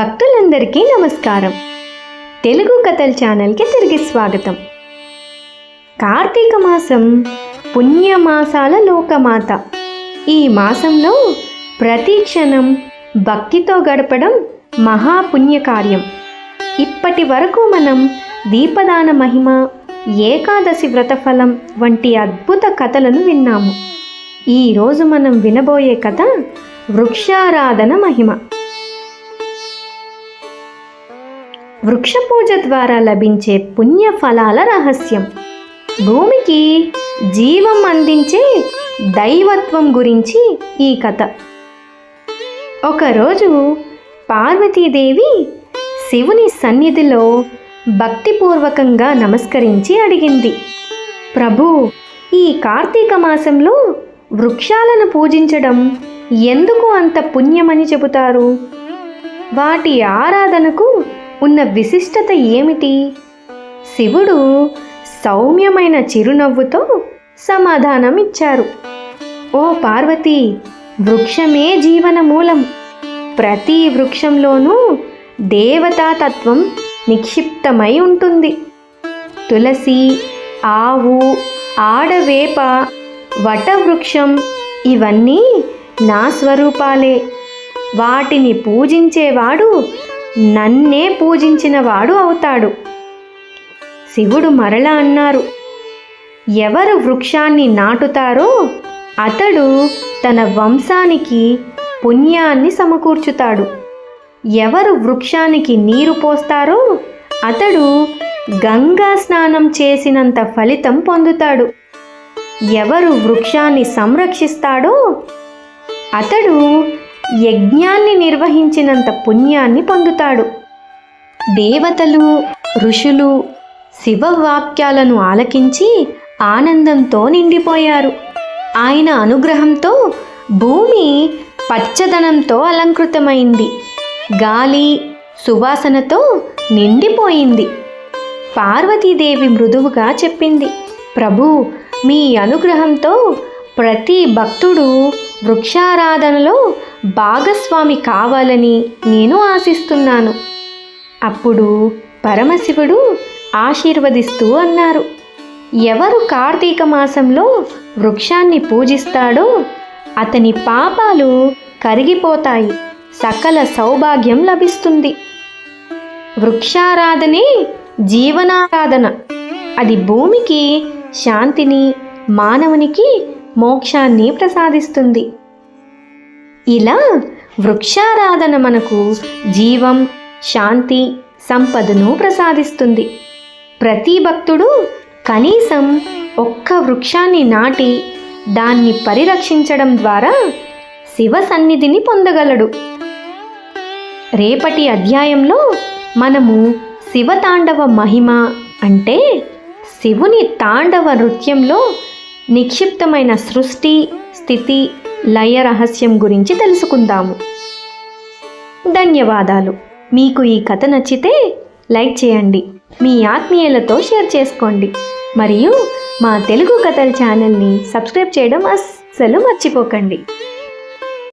భక్తులందరికీ నమస్కారం. తెలుగు కథల ఛానల్కి తిరిగి స్వాగతం. కార్తీక మాసం పుణ్యమాసాల లోకమాత. ఈ మాసంలో ప్రతి క్షణం భక్తితో గడపడం మహాపుణ్యకార్యం. ఇప్పటి వరకు మనం దీపదాన మహిమ ఏకాదశి వ్రతఫలం వంటి అద్భుత కథలను విన్నాము. ఈరోజు మనం వినబోయే కథ వృక్షారాధన మహిమ. వృక్ష పూజ ద్వారా లభించే పుణ్య ఫలాల రహస్యం. భూమికి జీవం అందించే దైవత్వం గురించి ఈ కథ. ఒకరోజు పార్వతీదేవి శివుని సన్నిధిలో భక్తిపూర్వకంగా నమస్కరించి అడిగింది ప్రభు ఈ కార్తీక మాసంలో వృక్షాలను పూజించడం ఎందుకు అంత పుణ్యమని చెబుతారు? వాటి ఆరాధనకు ఉన్న విశిష్టత ఏమిటి? శివుడు సౌమ్యమైన చిరునవ్వుతో సమాధానం ఇచ్చారు ఓ పార్వతి వృక్షమే జీవన మూలం ప్రతి వృక్షంలోనూ దేవతాతత్వం నిక్షిప్తమై ఉంటుంది. తులసి ఆవు ఆడవేప వటవృక్షం ఇవన్నీ నా స్వరూపాలే. వాటిని పూజించేవాడు నన్నే పూజించినవాడు అవుతాడు. శివుడు మరలా అన్నారు ఎవరు వృక్షాన్ని నాటుతారో అతడు తన వంశానికి పుణ్యాన్ని సమకూర్చుతాడు. ఎవరు వృక్షానికి నీరు పోస్తారో అతడు గంగా స్నానం చేసినంత ఫలితం పొందుతాడు. ఎవరు వృక్షాన్ని సంరక్షిస్తాడో అతడు యజ్ఞాన్ని నిర్వహించినంత పుణ్యాన్ని పొందుతాడు. దేవతలు ఋషులు శివవాక్యాలను ఆలకించి ఆనందంతో నిండిపోయారు. ఆయన అనుగ్రహంతో భూమి పచ్చదనంతో అలంకృతమైంది. గాలి సువాసనతో నిండిపోయింది. పార్వతీదేవి మృదువుగా చెప్పింది ప్రభు మీ అనుగ్రహంతో ప్రతి భక్తుడు వృక్షారాధనలో భాగస్వామి కావాలని నేను ఆశిస్తున్నాను. అప్పుడు పరమశివుడు ఆశీర్వదిస్తూ అన్నారు ఎవరు కార్తీక మాసంలో వృక్షాన్ని పూజిస్తాడో అతని పాపాలు కరిగిపోతాయి. సకల సౌభాగ్యం లభిస్తుంది. వృక్షారాధనే జీవనారాధన. అది భూమికి శాంతిని మానవునికి మోక్షాన్ని ప్రసాదిస్తుంది. ఇలా వృక్షారాధన మనకు జీవం శాంతి సంపదను ప్రసాదిస్తుంది. ప్రతి భక్తుడు కనీసం ఒక్క వృక్షాన్ని నాటి దాన్ని పరిరక్షించడం ద్వారా శివ సన్నిధిని పొందగలడు. రేపటి అధ్యాయంలో మనము శివతాండవ మహిమ అంటే శివుని తాండవ నృత్యంలో నిక్షిప్తమైన సృష్టి స్థితి లయ రహస్యం గురించి తెలుసుకుందాము. ధన్యవాదాలు. మీకు ఈ కథ నచ్చితే లైక్ చేయండి. మీ ఆత్మీయులతో షేర్ చేసుకోండి. మరియు మా తెలుగు కథల ఛానల్ని సబ్స్క్రైబ్ చేయడం అస్సలు మర్చిపోకండి.